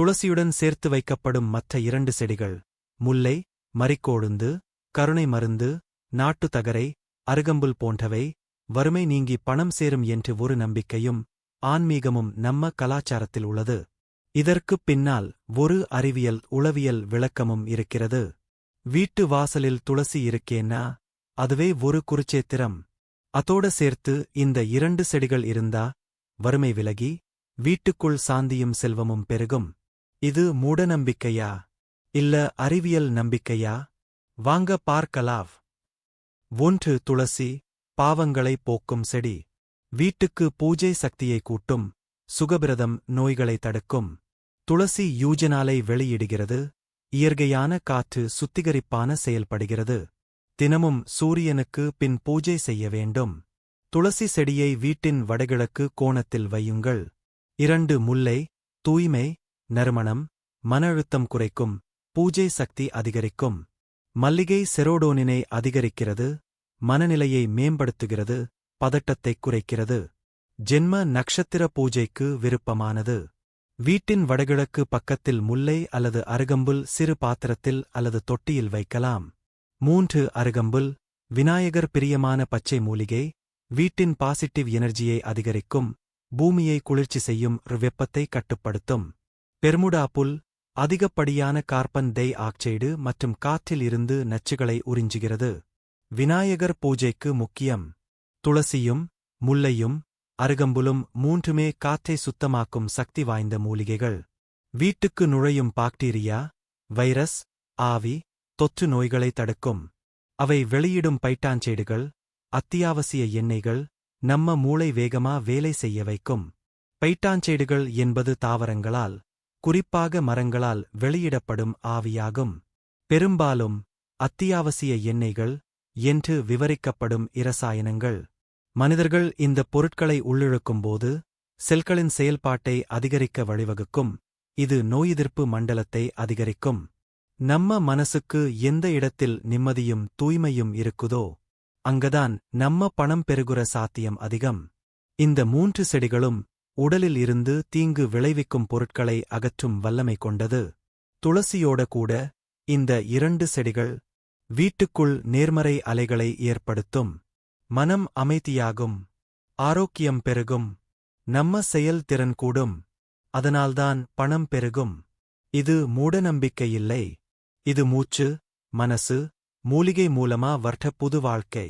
துளசியுடன் சேர்த்து வைக்கப்படும் மற்ற இரண்டு செடிகள் முல்லை மறிக்கோழுந்து கருணை மருந்து நாட்டு தகரை அருகம்புல் போன்றவை வறுமை நீங்கி பணம் சேரும் என்று ஒரு நம்பிக்கையும் ஆன்மீகமும் நம்ம கலாச்சாரத்தில் உள்ளது. இதற்குப் பின்னால் ஒரு அறிவியல் உளவியல் விளக்கமும் இருக்கிறது. வீட்டு வாசலில் துளசி இருக்கேன்னா அதுவே ஒரு குருச்சேத்திரம். அதோட சேர்த்து இந்த இரண்டு செடிகள் இருந்தா வறுமை விலகி வீட்டுக்குள் சாந்தியும் செல்வமும் பெருகும். இது மூடநம்பிக்கையா? இல்ல அறிவியல் நம்பிக்கையா? வாங்க பார்க்கலாவ். ஒன்று துளசி பாவங்களை போக்கும் செடி. வீட்டுக்கு பூஜை சக்தியை கூட்டும் சுகபிரதம் நோய்களை தடுக்கும். துளசி யூஜனாலை வெளியிடுகிறது இயற்கையான காற்று சுத்திகரிப்பான செயல்படுகிறது. தினமும் சூரியனுக்கு பின் பூஜை செய்ய வேண்டும். துளசி செடியை வீட்டின் வடகிழக்கு கோணத்தில் வையுங்கள். இரண்டு முல்லை தூய்மை நறுமணம் மன அழுத்தம் குறைக்கும் பூஜை சக்தி அதிகரிக்கும் மல்லிகை செரோடோனினை அதிகரிக்கிறது மனநிலையை மேம்படுத்துகிறது பதட்டத்தைக் குறைக்கிறது ஜென்ம நக்ஷத்திர பூஜைக்கு விருப்பமானது வீட்டின் வடகிழக்கு பக்கத்தில் முல்லை அல்லது அருகம்புல் சிறு பாத்திரத்தில் அல்லது தொட்டியில் வைக்கலாம் மூன்று அருகம்புல் விநாயகர் பிரியமான பச்சை மூலிகை வீட்டின் பாசிட்டிவ் எனர்ஜியை அதிகரிக்கும் பூமியை குளிர்ச்சி செய்யும் வெப்பத்தை கட்டுப்படுத்தும். பெர்முடா புல் அதிகப்படியான கார்பன் டை ஆக்சைடு மற்றும் காற்றில் இருந்து நச்சுகளை உறிஞ்சுகிறது. விநாயகர் பூஜைக்கு முக்கியம் துளசியும் முல்லையும் அருகம்புலும் மூன்றுமே காற்றை சுத்தமாக்கும் சக்தி வாய்ந்த மூலிகைகள். வீட்டுக்கு நுழையும் பாக்டீரியா வைரஸ் ஆவி தொற்று நோய்களை தடுக்கும். அவை வெளியிடும் பைட்டாஞ்சேடுகள் அத்தியாவசிய எண்ணெய்கள் நம்ம மூளை வேகமா வேலை செய்ய வைக்கும். பைட்டாஞ்சேடுகள் என்பது தாவரங்களால் குறிப்பாக மரங்களால் வெளியிடப்படும் ஆவியாகும். பெரும்பாலும் அத்தியாவசிய எண்ணெய்கள் என்று விவரிக்கப்படும் இரசாயனங்கள். மனிதர்கள் இந்த பொருட்களை உள்ளிழுக்கும்போது செல்களின் செயல்பாட்டை அதிகரிக்க வழிவகுக்கும். இது நோயெதிர்ப்பு மண்டலத்தை அதிகரிக்கும். நம்ம மனசுக்கு எந்த இடத்தில் நிம்மதியும் தூய்மையும் இருக்குதோ அங்கதான் நம்ம பணம் பெருகுற சாத்தியம் அதிகம். இந்த மூன்று செடிகளும் உடலில் இருந்து தீங்கு விளைவிக்கும் பொருட்களை அகற்றும் வல்லமை கொண்டது. துளசியோட கூட இந்த இரண்டு செடிகள் வீட்டுக்குள் நேர்மறை அலைகளை ஏற்படுத்தும். மனம் அமைதியாகும். ஆரோக்கியம் பெருகும். நம்ம செயல்திறன் கூடும். அதனால்தான் பணம் பெருகும். இது மூடநம்பிக்கையில்லை. இது மூச்சு மனசு மூலிகை மூலமா வர்த்த புது வாழ்க்கை.